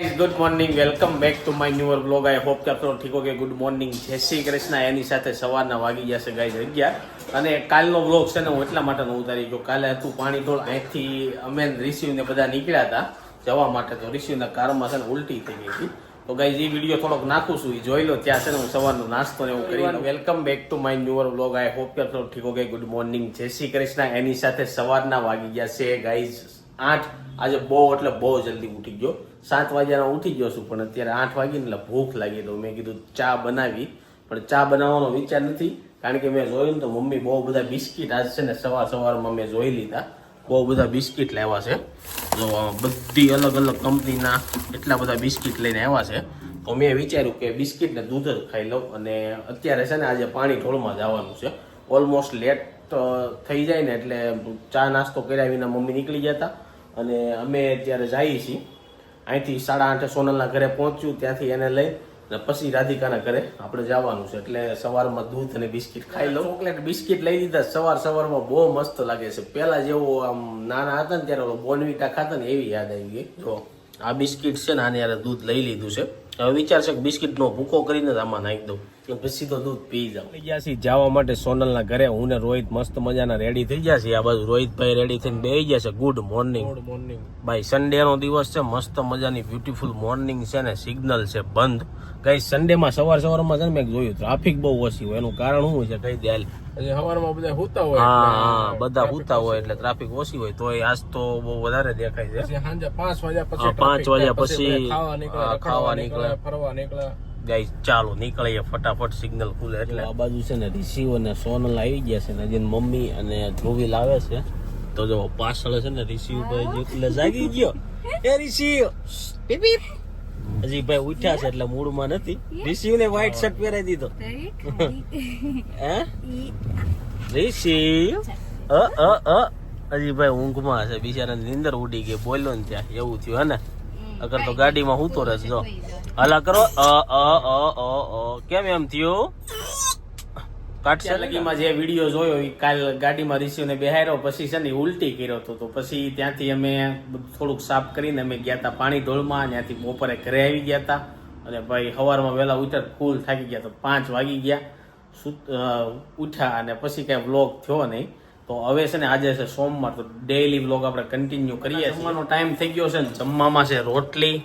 Good morning welcome back to my newer blog I hope કે આપણો ઠીક okay good morning જય શ્રી કૃષ્ણ. એની સાથે સવારના વાગી ગયા છે ગાઈ અગિયાર. અને કાલનો બ્લોગ છે ને હું એટલા માટે ન ઉતારી ગયો. કાલે હતું પાણી ઢોળ. અહીંથી અમે રિસીવને બધા નીકળ્યા હતા જવા માટે. તો રિસીવના કારમાં છે ને ઉલટી થઈ ગઈ હતી. તો ગાઈ એ વીડિયો થોડોક નાખું છું. એ જોઈ લો ત્યાં છે ને હું સવારનો નાસ્તો ને એવું કરી welcome back to my newer blog I hope કે આપણો ઠીક ઓકે ગુડ મોર્નિંગ જય શ્રી કૃષ્ણ. એની સાથે સવારના વાગી ગયા છે ગાઈઝ આઠ, આજે બહુ, એટલે બહુ જલ્દી ઉઠી ગયો. સાત વાગ્યાનો ઉઠી ગયો છું, પણ અત્યારે આઠ વાગીને એટલે ભૂખ લાગી તો મેં કીધું ચા બનાવી. પણ ચા બનાવવાનો વિચાર નથી, કારણ કે મેં જોયું તો મમ્મી બહુ બધા બિસ્કિટ આજ છે ને સવાર સવારમાં મેં જોઈ લીધા. બહુ બધા બિસ્કિટ લાવ્યા છે. તો બધી અલગ અલગ કંપનીના એટલા બધા બિસ્કિટ લઈને આવ્યા છે. તો મેં વિચાર્યું કે બિસ્કિટ ને દૂધ જ ખાઈ લઉં. અને અત્યારે છે ને આજે પાણી ઢોળમાં જવાનું છે. ઓલમોસ્ટ લેટ થઈ જાય ને એટલે ચા નાસ્તો કર્યા વિના મમ્મી નીકળી ગયા અને અમે અત્યારે જઈએ છીએ. અહીંથી સાડા આઠે સોનલના ઘરે પહોંચ્યું, ત્યાંથી એને લઈ અને પછી રાધિકાના ઘરે આપણે જવાનું છે. એટલે સવારમાં દૂધ અને બિસ્કિટ ખાઈ લઉં. ચોકલેટ, બિસ્કિટ લઈ દીધા સવાર સવારમાં બહુ મસ્ત લાગે છે. પહેલા જેવો આમ નાના હતા ને ત્યારે બોનવીટા ખાતા ને એવી યાદ આવી ગઈ. જો, આ બિસ્કિટ છે ને આને યાર દૂધ લઈ લીધું છે. હવે વિચાર છે કે બિસ્કિટનો ભૂકો કરીને આમાં નાખી દઉં. કે પછી તો દૂધ પી જાઉં. થઈ ગયા છીએ જવા માટે સોનલના ઘરે. હું ને રોહિત મસ્ત મજાના રેડી થઈ ગયા છીએ. આ બાજુ રોહિતભાઈ રેડી થઈને બેસી ગયા છે. ગુડ મોર્નિંગ ગુડ મોર્નિંગ ભાઈ સન્ડે નો દિવસ છે. મસ્ત મજાની બ્યુટીફુલ મોર્નિંગ છે ને. સિગ્નલ છે બંધ. ગઈ સન્ડે માં સવાર સવારમાં છે ને મેં જોયું ટ્રાફિક બહુ ઓછી હોય એનું કારણ શું છે કઈ દે સવારમાં બધા હુતા હોય હા બધા હુતા હોય એટલે ટ્રાફિક ઓછી હોય તોય આજ તો બહુ વધારે દેખાય છે. સાંજે પાંચ વાગ્યા પછી પાંચ વાગ્યા પછી, ખાવા નીકળે હા, ખાવા રખડવા નીકળે. નીકળે. ફરવા નીકળે. ગાઈ ચાલો નીકળીએ ફટાફટ સિગ્નલ ખુલે એટલે. આ બાજુ છે ને રિસીવ અને સોનલ આવી ગયા છે ને હજી મમ્મી અને ધ્રુવી લાવે છે. તો જો પાછળ છે ને રિસીવ ભાઈ જેટલે જાગી ગયો. એ. હજી ભાઈ ઉઠ્યા છે એટલે મૂડમાં નથી. ઋષિ ને વ્હાઈટ શર્ટ પહેરાવી દીધો ઋષિ અ અ અ. હજી ભાઈ ઊંઘમાં છે બિચારા નીંદર ઉડી ગઈ બોલ્યો ને ત્યાં એવું થયું હે ને? અગર તો ગાડીમાં હું તો રસ જો હલા કરો અ અ અ અ. કેમ એમ થયું? કાટશે લગીમાં જે વીડિયો જોયો એ કાલ ગાડીમાં રિસીવને બેહાર્યો પછી છે ને ઉલટી કર્યો હતો તો પછી ત્યાંથી અમે થોડુંક સાફ કરીને અમે ગયા હતા પાણી ઢોળમાં ત્યાંથી બપોરે ઘરે આવી ગયા હતા અને ભાઈ સવારમાં વહેલા ઉઠ્યા ફૂલ થાકી ગયા તો પાંચ વાગી ગયા. ઉઠ્યા અને પછી કાંઈ વ્લોગ થયો નહીં. તો હવે છે ને આજે છે સોમવાર તો ડેઈલી વ્લોગ આપણે કન્ટિન્યુ કરીએ જમવાનો ટાઈમ થઈ ગયો છે ને? જમવામાં છે રોટલી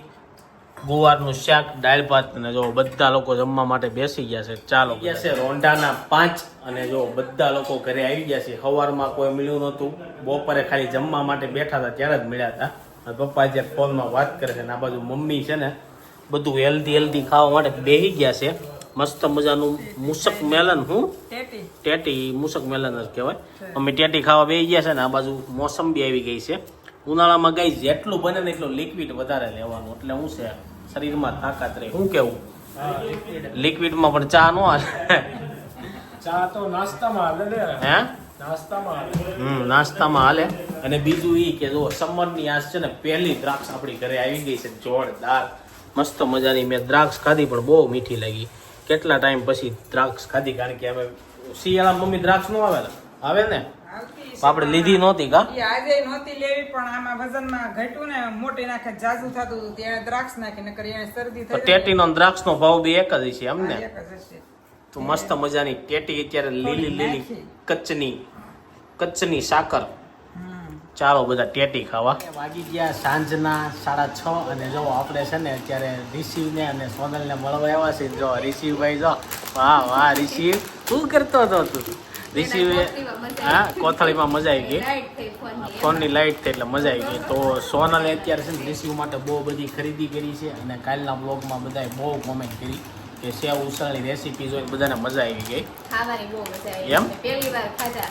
ગુવારનું શાક દાળ ભાત અને જો બધા લોકો જમવા માટે બેસી ગયા છે. ચાલો ગયા છે રોંઢાના પાંચ અને જો બધા લોકો ઘરે આવી ગયા છે. સવારમાં કોઈ મળ્યું નહોતું. બપોરે ખાલી જમવા માટે બેઠા હતા ત્યારે જ મળ્યા હતા. અને પપ્પા જે ફોનમાં વાત કરે છે ને આ બાજુ મમ્મી છે ને બધું હેલ્ધી હેલ્ધી ખાવા માટે બેસી ગયા છે. મસ્ત મજાનું મુસક મેલન હું? ટેટી. મુસક મેલન જ કહેવાય. અમે ટેટી ખાવા બેસી ગયા છે ને આ બાજુ મોસંબી આવી ગઈ છે. ઉનાળામાં ગઈ જેટલું બને ને એટલું લિક્વિડ વધારે લેવાનું. એટલે શું છે શરીરમાં તાકાત રહે. શું કેવું? લિક્વિડમાં પણ ચા નો હાલે. ચા તો નાસ્તામાં હાલે ને. હે? નાસ્તામાં હાલે. હમ નાસ્તામાં હાલે. અને બીજું ઈ કે જો સમરની આસ છે ને પહેલી દ્રાક્ષ આપણી ઘરે આવી ગઈ છે જોરદાર. મસ્ત મજાની. મેં દ્રાક્ષ ખાધી પણ બહુ મીઠી લાગી. કેટલા ટાઈમ પછી દ્રાક્ષ ખાધી? કારણ કે અમે શિયાળા મમ્મી દ્રાક્ષ નો આવે ને આવે ને? આપણે લીધી નહોતી કા? આજે નહોતી લેવી પણ આમાં વજનમાં ઘટ્યું ને મોટી નાખે જાજુ થતું હતું ત્યારે દ્રાક્ષ નાખી નકર એને શરદી થઈ ટેટી નો દ્રાક્ષ નો ભાવ બી એક જ છે એમ ને? એક જ હશે. તો મસ્ત મજાની ટેટી અત્યારે લીલી લીલી કચ્છની કચ્છની સાકર. હમ. ચાલો બધા ટેટી ખાવા. વાગી ગયા સાંજના સાડા છ અને જો આપણે છે ને અત્યારે રિસીવને અને સોનલને મળવા આવ્યા છે જો રિસીવભાઈ જો વાહ વાહ રિસીવ. શું કરતો હતો તું? રિસીવે હા કોથળીમાં મજા આવી ગઈ. ફોનની લાઇટ થઈ એટલે મજા આવી ગઈ. તો સોનલે અત્યારે છે ને રિસીવ માટે બહુ બધી ખરીદી કરી છે અને કાલના બ્લોગમાં બધાએ બહુ કોમેન્ટ કરી કે સેવ ઉસળની રેસીપી જોઈને બધાને મજા આવી ગઈ. ખાવાની બહુ મજા એમ? પહેલી વાર ખાધા.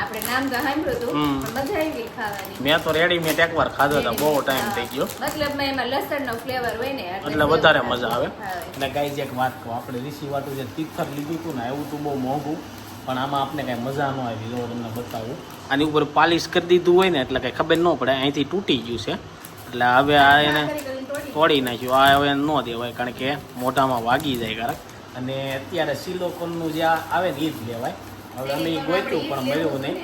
આપણે નામ તો સાંભળ્યું હતું હમ. પણ મજા આવી ગઈ ખાવાની. મેં તો રેડીમેડ એકવાર ખાધો હતો બહુ ટાઈમ થઈ ગયો. મતલબ એમાં લસણનો ફ્લેવર હોય ને એટલે વધારે મજા આવે. આવે. અને ગાઈઝ એક વાત કહું આપણે રિસીવ વાટું જે તીખર લીધું હતું ને એવું તો બહુ મોંઘું. પણ આમાં આપને કાંઈ મજા ન આવી જો તમને બતાવું. આની ઉપર પાલિશ કરી દીધું હોય ને એટલે કાંઈ ખબર ન પડે અહીંથી તૂટી ગયું છે. એટલે હવે આ એને તોડી નાખ્યું. આ હવે ન દેવાય કારણ કે મોઢામાં વાગી જાય કારક અને અત્યારે સિલોકોનનું જે આ આવે ને એ જ લેવાય. હવે અમે ગોત્યું પણ મળ્યું નહીં.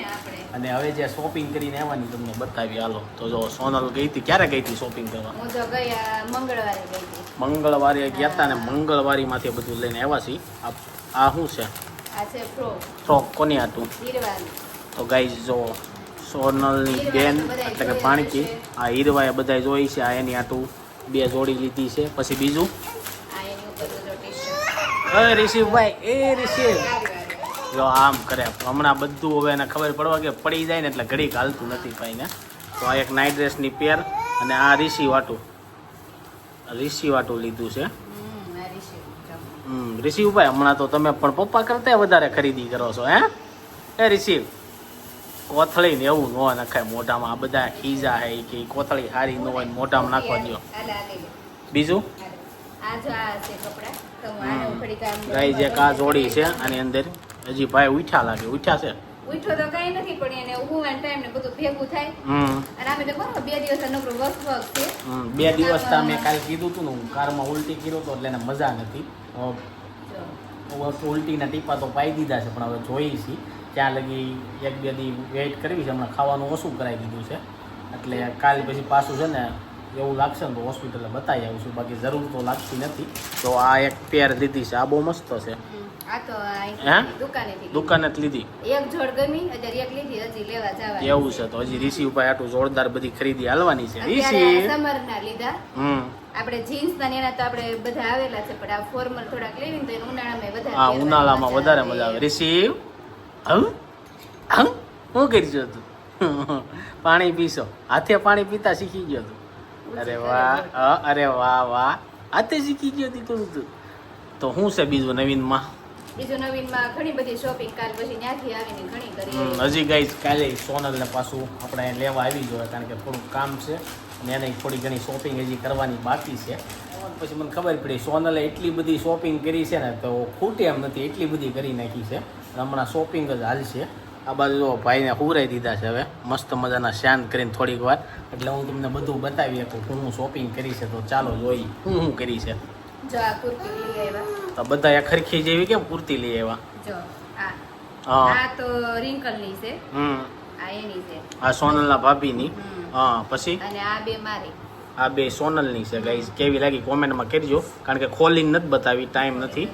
અને હવે જે શોપિંગ કરીને આવવાની તમને બતાવી હાલો. તો જો સોનલ ગઈ હતી. ક્યારે ગઈ હતી શોપિંગ કરવા? મંગળવારે ગયા હતા ને મંગળવારીમાંથી બધું લઈને આવ્યા છીએ. આ શું છે? આ છે ફ્રોક ફ્રોક કોની હતું? તો ગાઈઝ જો સોનલની બેન એટલે કે ભાણકી આ હીરવાએ બધા જોઈ છે આ એની આટું બે જોડી લીધી છે. પછી બીજું? ઉપર એ વાત જો આમ કરે હમણાં બધું હવે એને ખબર પડવા કે પડી જાય ને એટલે ઘડીક હાલતું નથી ભાઈને. તો આ એક નાઇટ ડ્રેસની પેર અને આ રિશી વાટું. રિશી વાટું લીધું છે. હમ રિશિવભાઈ હમણાં તો તમે પણ પપ્પા કરતા વધારે ખરીદી કરો છો હે? એ રિશિવ કોથળી ને એવું ન નખાય મોઢામાં આ બધા ખીજા હે કે કોથળી સારી ન હોય મોઢામાં નાખવા દો. બીજું? ગાય જે કા જોડી છે આની અંદર હજી ભાઈ ઉઠ્યા લાગે ઉઠ્યા છે? ઉઠો તો કઈ નથી પણ એને ઊંઘવાનો ટાઈમ ને બધું ભેગું થાય. અને અમે તો બરોબર બે દિવસ નકરું વર્ક વર્ક છે. બે દિવસ તા મેં કાલે કીધું તું ને હું કારમાં ઉલટી કર્યો તો એટલે એને મજા નથી. ઉલટીના ટીપા તો પાઈ દીધા છે પણ હવે જોઈએ છીએ. ત્યાં લગી એક બે દી વેઇટ કરવી છે હમણાં ખાવાનું ઓછું કરાવી દીધું છે. એટલે કાલ પછી પાછું છે ને એવું લાગશે ને તો હોસ્પિટલે બતાવી આવું છું. બાકી જરૂર તો લાગતી નથી. તો આ એક પેર લીધી છે આ બહુ મસ્ત છે. હે? દુકાને લીધી. એક જોડ ગમી અત્યારે એક લીધી હજી લેવા જવા એવું છે તો હજી રિસીવ ભાઈ આટલું જોરદાર બધી ખરીદી હાલવાની છે. અત્યારે સમર ના લીધા. હમ. આપણે જીન્સ ને એના તો આપણે બધા આવેલા છે પણ આ ફોર્મલ થોડાક લેવી ને તો એને ઉનાળામાં વધારે હા ઉનાળામાં મજા વધારે આવે. મજા આવે. રિસીવ હમ? હમ? શું કરજો તું પાણી પીશો. હાથે પાણી પીતા શીખી ગયો તું અરે વાહ અરે વાહ વાહ. હાથે શીખી ગયો તી તું તું. તો શું છે બીજું નવીનમાં? બીજું નવીનમાં ઘણી બધી શોપિંગ કાલ પછી ત્યાંથી આવીને ઘણી કરી હજી ગઈ કાલે સોનલને પાછું આપણે લેવા આવી જોઈએ કારણ કે થોડુંક કામ છે અને એને થોડી ઘણી શોપિંગ હજી કરવાની બાકી છે. પછી મને ખબર પડી સોનલે એટલી બધી શોપિંગ કરી છે ને તો ખૂટે એમ નથી એટલી બધી કરી નાખી છે. હમણાં શોપિંગ જ હાલશે આ બાજુ જો ભાઈને હુરાઈ દીધા છે હવે મસ્ત મજાના શાંત કરીને થોડીક વાર. એટલે હું તમને બધું બતાવી શકું હું હું શોપિંગ કરી છે તો ચાલો જોઈ હું શું કરી છે. જો આ કુર્તી લઈ આવ્યા. તો બધા ખરખી જેવી કેમ કુર્તી લઈ આવ્યા? જો આ આ તો રિંકલની છે. હમ. આ એની છે. આ સોનલના ભાભીની? ની હા પછી? અને આ બે મારી. આ બે સોનલની છે ગાઈઝ કેવી લાગી? કોમેન્ટમાં કરજો કારણ કે ખોલીને નથી બતાવી ટાઈમ નથી.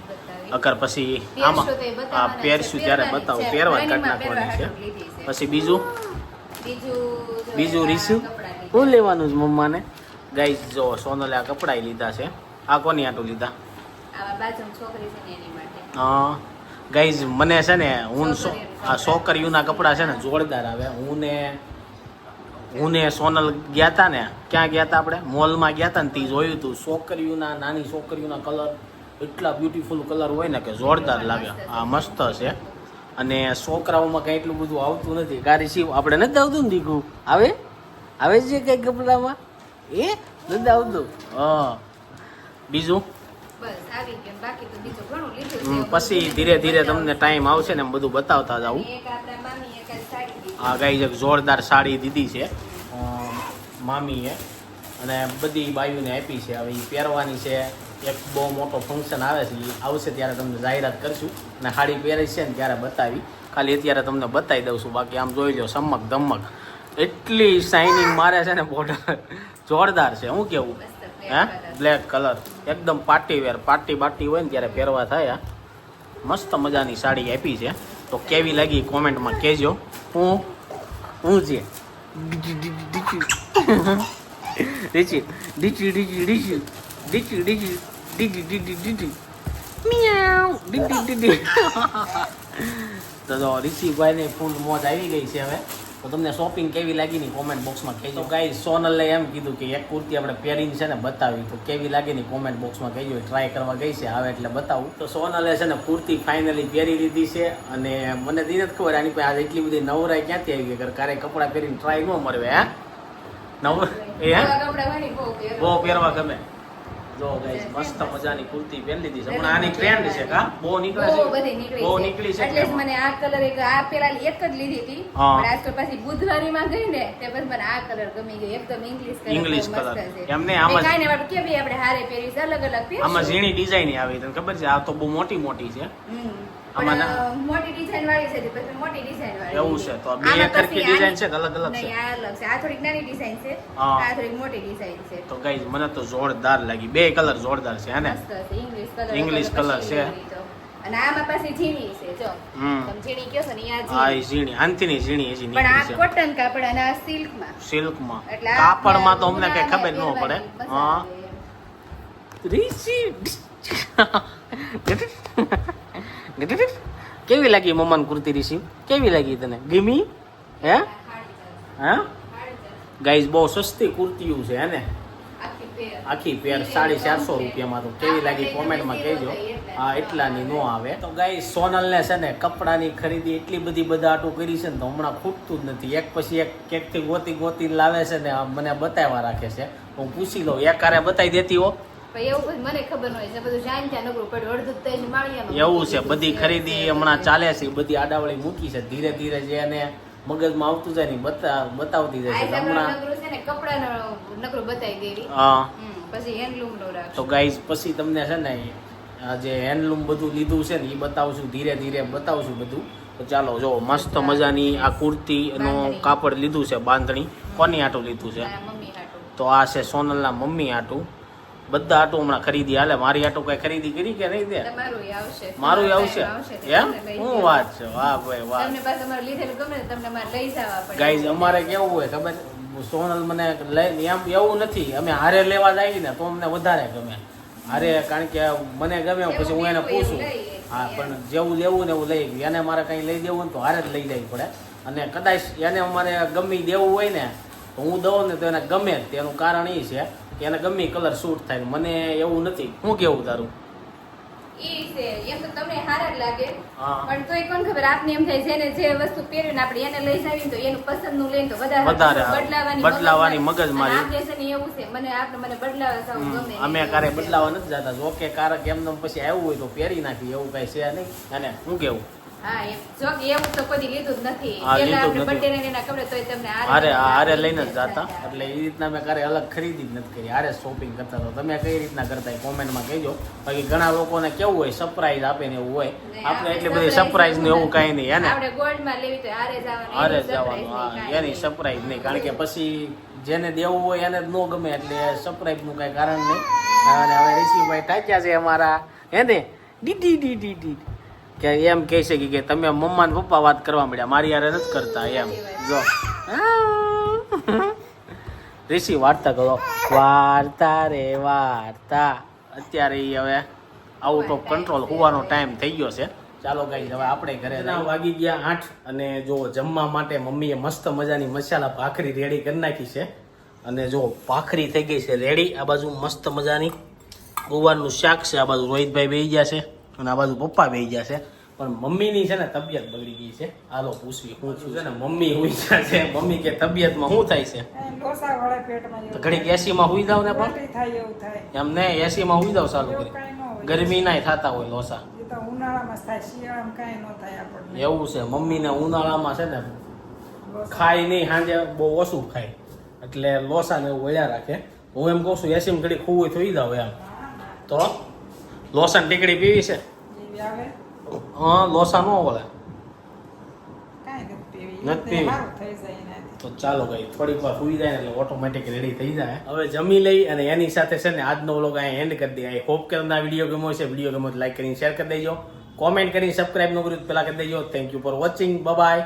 અકર અગર પછી આમાં આ પહેરશું ત્યારે બતાવું. પહેરવા જ કાઢ નાખવાની છે. પછી બીજું? બીજું જો આ લીધા. શું લેવાનું છે મમ્માને? ગાઈઝ જો સોનલે આ કપડાં લીધા છે. આ કોની આટું લીધા? હા. ગાઈઝ મને છે ને હું આ છોકરીઓના કપડાં છે ને જોરદાર આવે. હું ને હું ને સોનલ ગયા તા ને. ક્યાં ગયા તા આપણે? મોલમાં ગયા તા ને તે જોયું હતું છોકરીઓના નાની છોકરીઓના કલર એટલા બ્યુટીફુલ કલર હોય ને કે જોરદાર લાગે. આ મસ્ત છે. અને છોકરાઓમાં કંઈ એટલું બધું આવતું નથી. ગાડી શિવ આપણે નથી આવતું ને દીકું? આવે? આવે છે કઈ કપડામાં? એ નથી આવતું? હા. બીજું? પછી ધીરે ધીરે તમને ટાઈમ આવશે ને બધું બતાવતા જાઉં. આ ગાઈ એક જોરદાર સાડી દીધી છે. મામીએ. અને બધી બાયુને આપી છે. હવે એ પહેરવાની છે. એક બહુ મોટો ફંક્શન આવે છે. એ આવશે ત્યારે તમને જાહેરાત કરશું. અને સાડી પહેરી છે ને ત્યારે બતાવી. ખાલી અત્યારે તમને બતાવી દઉં છું. બાકી આમ જોઈ લો ચમક ધમક એટલી શાઇનિંગ મારે છે ને બોર્ડર. જોરદાર છે. હું કેવું? હે? બ્લેક કલર એકદમ પાર્ટી વેર પાર્ટી બાટી હોય ને ત્યારે પહેરવા થાય મસ્ત મજાની સાડી આપી છે. તો કેવી લાગી કોમેન્ટમાં કહેજો. હું હું છે ડીચી ડીચી ડીચી. ડીચી ડીચી ડીચી ડીચી. ડીચી ડીચી મિયાઉ. ડીચી ડીચી તો ઋષિભાઈને ફૂલ મોજ આવી ગઈ છે હવે. તો તમને શોપિંગ કેવી લાગી ની કોમેન્ટ બોક્સમાં કહેજો. ગાઈ સોનલે એમ કીધું કે એક કુર્તી આપણે પહેરીને છે ને બતાવી. તો કેવી લાગી ની કોમેન્ટ બોક્સમાં કહેજો. ટ્રાય કરવા ગઈ છે આવે એટલે બતાવું. તો સોનલે છે ને કુર્તી ફાઇનલી પહેરી લીધી છે અને મને દી નથી ખબર આની પાસે આજે એટલી બધી નવરાઈ ક્યાંથી આવી ગઈ? ક્યારે કપડાં પહેરીને ટ્રાય ન મળવે હે? નવ એ હે. બહુ પહેરવા ગમે. જો ગાઈસ મસ્ત મજાની કુર્તી પહેરી લીધી છે હમણાં આની ટ્રેન્ડ છે કા બહુ નીકળે છે બધી નીકળી બહુ નીકળી છે એટલે મને આ કલર એક આ પેલા એક જ લીધી હતી. પણ આજકાલ પાછી બુધવારી માં ગઈ ને તે પછી મને આ કલર ગમી ગયો એકદમ ઇંગ્લિશ કલર ઇંગ્લિશ. છે. એમને આમ જ- કાંઈ આપણે કે ભાઈ આપણે હારે પહેરી અલગ અલગ પહેરશું. આમાં ઝીણી ડિઝાઇન આવી તને ખબર છે આ તો બહુ મોટી મોટી છે. આમાં પણ ના- અ, મોટી ડિઝાઇન વાળી છે તો પછી મોટી ડિઝાઇન વાળી. એવું છે તો બે સરખી પછી છે અલગ અલગ છે? નહીં, આ અલગ છે. આ થોડીક નાની ડિઝાઇન છે. આ થોડીક મોટી ડિઝાઇન છે. તો ગાઈઝ મને તો જોરદાર લાગી. બે કલર જોરદાર છે હે ને? મસ્ત ઇંગ્લિશ કલર colour પછી છે. અને આમાં પાછી ઝીણી છે જો. તમે ઝીણી કહો છો ને આ આ ઝીણી. ઈ ઝીણી ઝીણી પણ આ કોટન કાપડ અને આ સિલ્કમાં સિલ્કમાં કાપડમાં તો અમને કઈ ખબર ન પડે. હા. રીસી કેવી લાગી મમ્માની કુર્તી રિસીવ કેવી લાગી તને? ગમી? હે? હે? ગાઈઝ બહુ સસ્તી કુર્તીઓ છે હે ને? આખી પેર. સાડી ચારસો રૂપિયામાં તો. કેવી લાગી કોમેન્ટમાં કહેજો. હા એટલાની નો આવે. તો ગાઈ સોનલને છે ને કપડાની ખરીદી એટલી બધી બધા આટું કરી છે ને તો હમણાં ખૂટતું જ નથી. એક પછી એક કેકથી ગોતી ગોતી લાવે છે ને મને બતાવવા રાખે છે. હું પૂછી લઉં. એક કારે બતાવી દેતી હો. એવું છે બધું ખરીદી હમણાં ચાલે છે બધી આડાવળી મૂકી છે ધીરે ધીરે જે એને મગજમાં આવતું જાય ને બતાવતી જાય છે. હમણાં તો ગાઈઝ પછી તમને છે ને આ જે હેન્ડલૂમ બધું લીધું છે ને એ બતાવશું ધીરે ધીરે બતાવશું બધું. તો ચાલો જો મસ્ત મજાની આ કુર્તી નું કાપડ લીધું છે બાંધણી. કોની આટું લીધું છે? તો આ છે સોનલના મમ્મી આટું બધા આટો હમણાં ખરીદી હાલે. મારી આટો કઈ ખરીદી કરી કે નહીં દે? મારું આવશે. એમ? શું વાત છે? વાહ ભાઈ વાહ. ગાઈઝ અમારે કેવું હોય ખબર? સોનલ મને લઈ એમ એવું નથી. અમે હારે લેવા જઈએ ને તો અમને વધારે ગમે. હારે કારણ કે મને ગમે પછી હું એને પૂછું. હા પણ જેવું લેવું ને એવું લઈ એને મારે કંઈ લઈ દેવું ને તો હારે જ લઈ લેવી પડે. અને કદાચ એને અમારે ગમી દેવું હોય ને તો હું દઉં ને તો એને ગમે તેનું કારણ એ છે એને ગમે કલર સૂટ થાય. મને એવું નથી. હું કેવું તારું? ઈ છે. એમ તો તમને હારા જ લાગે. પણ તોય કોણ ખબર? આપને એમ થાય જેને જે વસ્તુ પહેરવીને આપણે એને લઈ જાવી ને તો એનું પસંદનું લઈને તો વધારે બદલાવાની બદલાવાની. આપણે છે ને એવું છે. મને આપણે મને બદલાવા સાવ ગમે અમે ક્યારે બદલાવા નથી જતા. ઓકે કારક એમને પછી આવ્યું હોય તો પહેરી નાખી. એવું કઈ છે નહીં. અને હું કેવું? ના એના બાકી ઘણા લોકોને કેવું હોય સરપ્રાઈઝ આપે ને એવું હોય. ને આપણે એટલી બધી સરપ્રાઈઝ ને એવું કઈ નહીં ને? તો હારે જવાનું એની. સરપ્રાઈઝ નહીં કારણ કે પછી જેને દેવું હોય એને જ ન ગમે એટલે સરપ્રાઈઝનું કાંઈ કારણ નહીં. અને હવે ઋષિભાઈ થાક્યા છે અમારા. હે ને? ડી ડી ડી ડી. કે એમ કહે છે કે- તમે મમ્મા ને પપ્પા વાત કરવા મળ્યા મારી યારે નથી કરતા એમ. જો. ઋષિ વાર્તા કરો વાર્તા રે, વાર્તા. અત્યારે હવે આઉટ ઓફ કંટ્રોલ હોવાનો ટાઈમ થઈ ગયો છે. ચાલો ગાઈ હવે આપણે ઘરે. વાગી ગયા આઠ અને જો જમવા માટે મમ્મીએ મસ્ત મજાની મસાલા ભાખરી રેડી કરી નાખી છે. અને જો ભાખરી થઈ ગઈ છે રેડી આ બાજુ મસ્ત મજાની ગુવારનું શાક છે. આ બાજુ રોહિતભાઈ બે ગયા છે. અને આ બાજુ પપ્પા બે ગયા છે. પણ મમ્મીની છે ને તબિયત બગડી ગઈ છે. હાલો, પૂછવી, હું છું છે ને? મમ્મી હુઈ ગયા છે. મમ્મી કે તબિયતમાં શું થાય છે? તો ઘડીક એસીમાં હુઈ જાવ ને પણ? એમ ને, એસીમાં હુઈ જાવ ચાલુ કરી ગરમી ના થતા હોય લોસા. એવું છે. મમ્મીને ઉનાળામાં છે ને. ખાય નહીં સાંજે બહુ ઓછું ખાય. એટલે લોસા ને એવું વળ્યા રાખે. હું એમ કહું છું, એસીમાં ઘડી ખુવું હોય તો ઈ જાવ એમ. તો લોસા ટીકડી પીવી છે? જેવી આવે? હા લોસા નો ઓલે નથી તે ચાલો ભાઈ થોડીક વાર સુઈ જાય એટલે ઓટોમેટિક રેડી થઈ જાય. હવે જમી લઈ અને એની સાથે છે ને આજનો વ્લોગ અહીંયા એન્ડ કરી દઈએ. આઈ હોપ કે તમને આ વીડિયો ગમ્યો છે વીડિયો ગમ્યો તો લાઈક કરીને શેર કરી દેજો. કોમેન્ટ કરીને સબસ્ક્રાઈબ ન કર્યું તો પેલા કરી દેજો. Thank you for watching bye